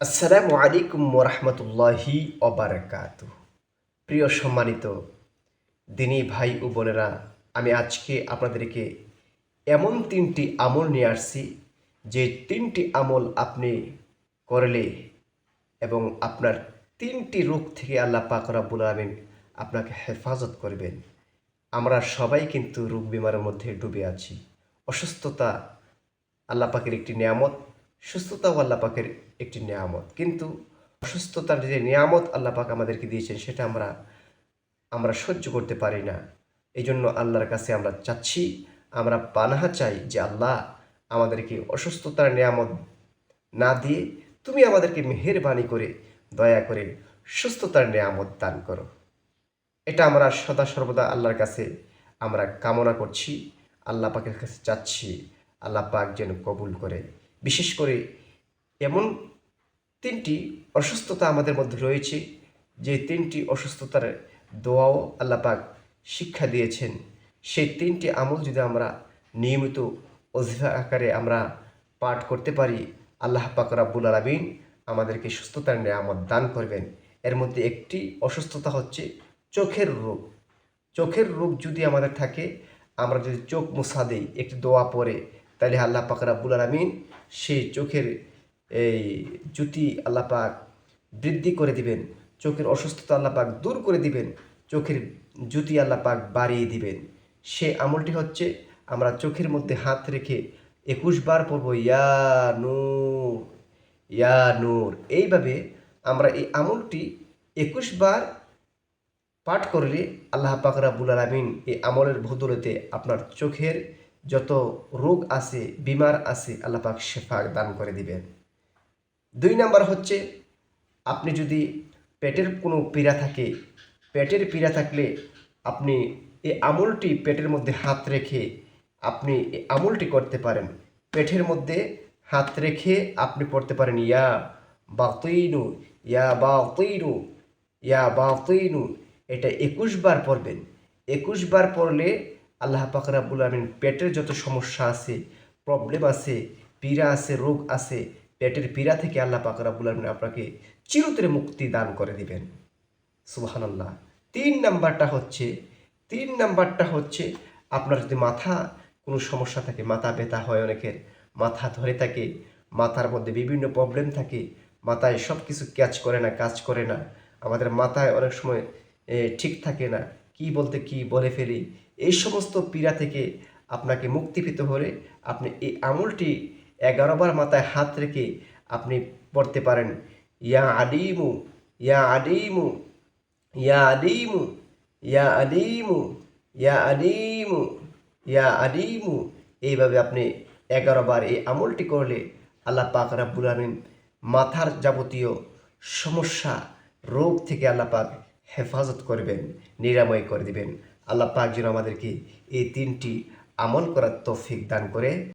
আসসালামু আলাইকুম ওরহমতুল্লাহি অবরাকাত প্রিয় সম্মানিত দিনী ভাই ও বোনেরা, আমি আজকে আপনাদেরকে এমন তিনটি আমল নিয়ে আসছি, যে তিনটি আমল আপনি করলে এবং আপনার তিনটি রোগ থেকে আল্লাহ পাক রাব্বুল আলামিন আপনাকে হেফাজত করবেন। আমরা সবাই কিন্তু রোগ বিমারের মধ্যে ডুবে আছি। অসুস্থতা আল্লাহ পাকের একটি নিয়ামত সুস্থতাও আল্লাহ পাকের একটি নিয়ামত। কিন্তু অসুস্থতার যে নিয়ামত আল্লাহ পাক আমাদেরকে দিয়েছেন, সেটা আমরা আমরা সহ্য করতে পারি না। এই জন্য আল্লাহর কাছে আমরা চাচ্ছি, আমরা পানাহা চাই যে আল্লাহ আমাদেরকে অসুস্থতার নিয়ামত না দিয়ে তুমি আমাদেরকে মেহেরবানি করে, দয়া করে সুস্থতার নিয়ামত দান করো। এটা আমরা সদা সর্বদা আল্লাহর কাছে আমরা কামনা করছি, আল্লাহ পাকের কাছে চাচ্ছি, আল্লাহ পাক যেন কবুল করে। বিশেষ করে এমন তিনটি অসুস্থতা আমাদের মধ্যে রয়েছে, যে তিনটি অসুস্থতার দোয়াও আল্লাহ পাক শিক্ষা দিয়েছেন। সেই তিনটি আমল যদি আমরা নিয়মিত অজিফা আকারে আমরা পাঠ করতে পারি, আল্লাহ পাক রাব্বুল আলামিন আমাদেরকে সুস্থতার নিয়ামত দান করবেন। এর মধ্যে একটি অসুস্থতা হচ্ছে চোখের রোগ। চোখের রোগ যদি আমাদের থাকে, আমরা যদি চোখ মুছা দিই, একটি দোয়া পরে তাহলে আল্লাহ পাক রাব্বুল আলামিন সেই চোখের এই জুতি আল্লাহ পাক বৃদ্ধি করে দিবেন। চোখের অসুস্থতা আল্লাহ পাক দূর করে দিবেন। চোখের জুতি আল্লাহ পাক বাড়িয়ে দিবেন। সে আমলটি হচ্ছে আমরা চোখের মধ্যে হাত রেখে একুশ বার পড়ব, ইয়া নূর ইয়া নূর। এইভাবে আমরা এই আমলটি একুশ বার পাঠ করলে আল্লাহ পাক রাব্বুল আলামিন এই আমলের বদলতে আপনার চোখের যত রোগ আছে, বিমার আছে, আল্লাহ পাক শেফা দান করে দিবেন। দুই নাম্বার হচ্ছে, আপনি যদি পেটের কোনো পীড়া থাকে, পেটের পীড়া থাকলে আপনি এই আমলটি পেটের মধ্যে হাত রেখে আপনি এই আমলটি করতে পারেন। পেটের মধ্যে হাত রেখে আপনি পড়তে পারেন, ইয়া বাতিনু ইয়া বাতিনু ইয়া বাতিনু। এটা একুশ বার পড়বেন। একুশ বার পড়লে আল্লাহ পাক রাব্বুল আমিন পেটের যত সমস্যা আছে প্রবলেম আছে, পীড়া আছে, রোগ আছে, পেটের পীড়া থেকে আল্লাহ পাক রাব্বুল আমিন আপনাকে চিরতরে মুক্তি দান করে দিবেন। সুবহানাল্লাহ। তিন নাম্বারটা হচ্ছে, তিন নাম্বারটা হচ্ছে আপনার যদি মাথা কোনো সমস্যা থাকে, মাথা ব্যথা হয় অনেকের, মাথা ধরে থাকে, মাথার মধ্যে বিভিন্ন প্রবলেম থাকে, মাথায় সব কিছু ক্যাচ করে না, কাজ করে না, আমাদের মাথায় অনেক সময় ঠিক থাকে না কি বলতে কি বলে ফেলি? এই সমস্ত পীড়া থেকে আপনাকে মুক্তি পেতে হলে আপনি এই আমলটি এগারো বার মাথায় হাত রেখে আপনি পড়তে পারেন। ইয়া আলিমু ইয়া আলিমু ইয়া আলিমু ইয়া আলিমু ইয়া আলিমু ইয়া আলিমু। এইভাবে আপনি এগারো বার এই আমলটি করলে আল্লাহ পাক রাব্বুল আমিন মাথার যাবতীয় সমস্যা, রোগ থেকে আল্লাহ পাক হেফাজত করবেন, নিরাময় করে দিবেন। আল্লাহ পাক যেন আমাদেরকে এই তিনটি আমল করার তৌফিক দান করে।